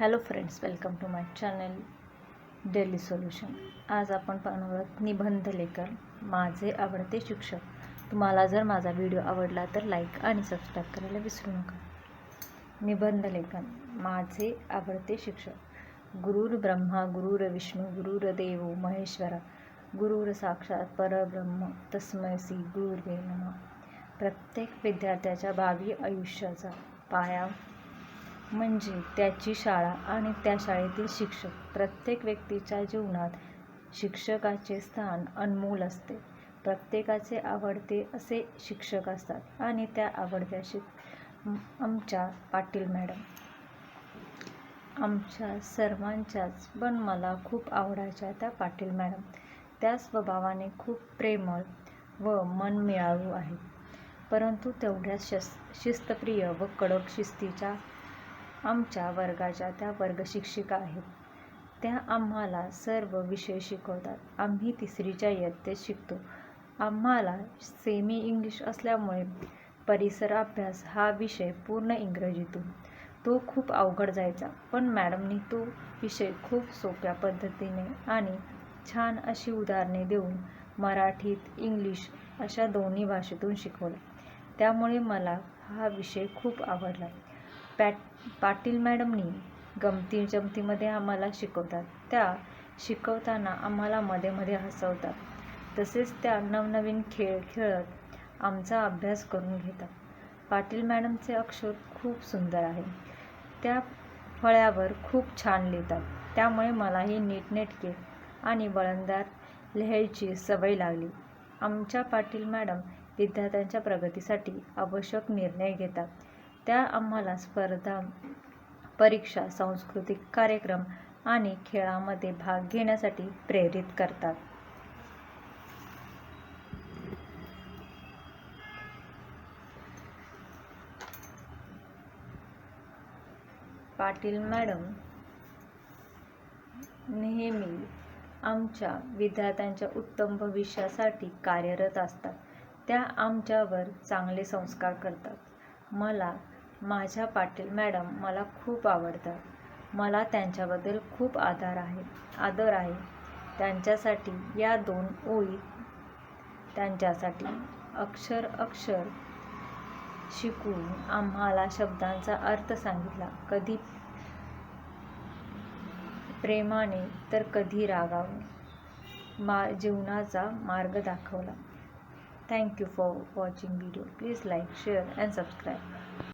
Hello friends welcome to my channel daily solution. आज आपण पाहणार निबंध लेखन माझे आवडते शिक्षक. तुम्हाला जर माझा व्हिडिओ आवडला तर लाईक आणि सबस्क्राईब करायला विसरू नका. निबंध लेखन माझे आवडते शिक्षक. गुरुर ब्रह्मा गुरुर विष्णू गुरुर देव महेश्वरा गुरुर साक्षात परब्रह्म तस्मयसी श्री गुरुर्वे प्रत्येक विद्यार्थ्याच्या भावी आयुष्याचा पाया म्हणजे त्याची शाळा आणि त्या शाळेतील शिक्षक प्रत्येक व्यक्तीच्या जीवनात शिक्षकाचे स्थान अनमोल असते. प्रत्येकाचे आवडते असे शिक्षक असतात आणि त्या आवडत्या शिक आमच्या पाटील मॅडम. आमच्या सर्वांच्याच पण मला खूप आवडायच्या त्या पाटील मॅडम. त्या स्वभावाने खूप प्रेमळ व मन मनमिळावू आहे परंतु तेवढ्या शस शिस्तप्रिय व कडक शिस्तीच्या आमच्या वर्गाच्या त्या वर्गशिक्षिका आहेत. त्या आम्हाला सर्व विषय शिकवतात. आम्ही तिसरीच्या इयत्तेत शिकतो. आम्हाला सेमी इंग्लिश असल्यामुळे परिसर अभ्यास हा विषय पूर्ण इंग्रजीतून. तो खूप अवघड जायचा पण मॅडमनी तो विषय खूप सोप्या पद्धतीने आणि छान अशी उदाहरणे देऊन मराठीत इंग्लिश अशा दोन्ही भाषेतून शिकवलं. त्यामुळे मला हा विषय खूप आवडला. पॅट पाटील मॅडमनी गमती जमतीमध्ये आम्हाला शिकवतात. त्या शिकवताना आम्हाला मध्ये मध्ये हसवतात. तसेच त्या नवनवीन खेळ खेळत आमचा अभ्यास करून घेतात. पाटील मॅडमचे अक्षर खूप सुंदर आहे. त्या फळ्यावर खूप छान लिहितात. त्यामुळे मलाही नीटनेटके आणि वळणदार लिहायची सवय लागली. आमच्या पाटील मॅडम विद्यार्थ्यांच्या प्रगतीसाठी आवश्यक निर्णय घेतात. त्या आम्हाला स्पर्धा परीक्षा सांस्कृतिक कार्यक्रम आणि खेळामध्ये भाग घेण्यासाठी प्रेरित करतात. पाटील मॅडम नेहमी आमच्या विद्यार्थ्यांच्या उत्तम भविष्यासाठी कार्यरत असतात. त्या आमच्यावर चांगले संस्कार करतात. मला माझ्या पाटील मॅडम मला खूप आवडतात. मला त्यांच्याबद्दल खूप आधार आहे आदर आहे. त्यांच्यासाठी या दोन ओळी त्यांच्यासाठी अक्षर अक्षर शिकून आम्हाला शब्दांचा अर्थ सांगितला. कधी प्रेमाने तर कधी रागावून मा जीवनाचा मार्ग दाखवला. Thank you for watching video please like share and subscribe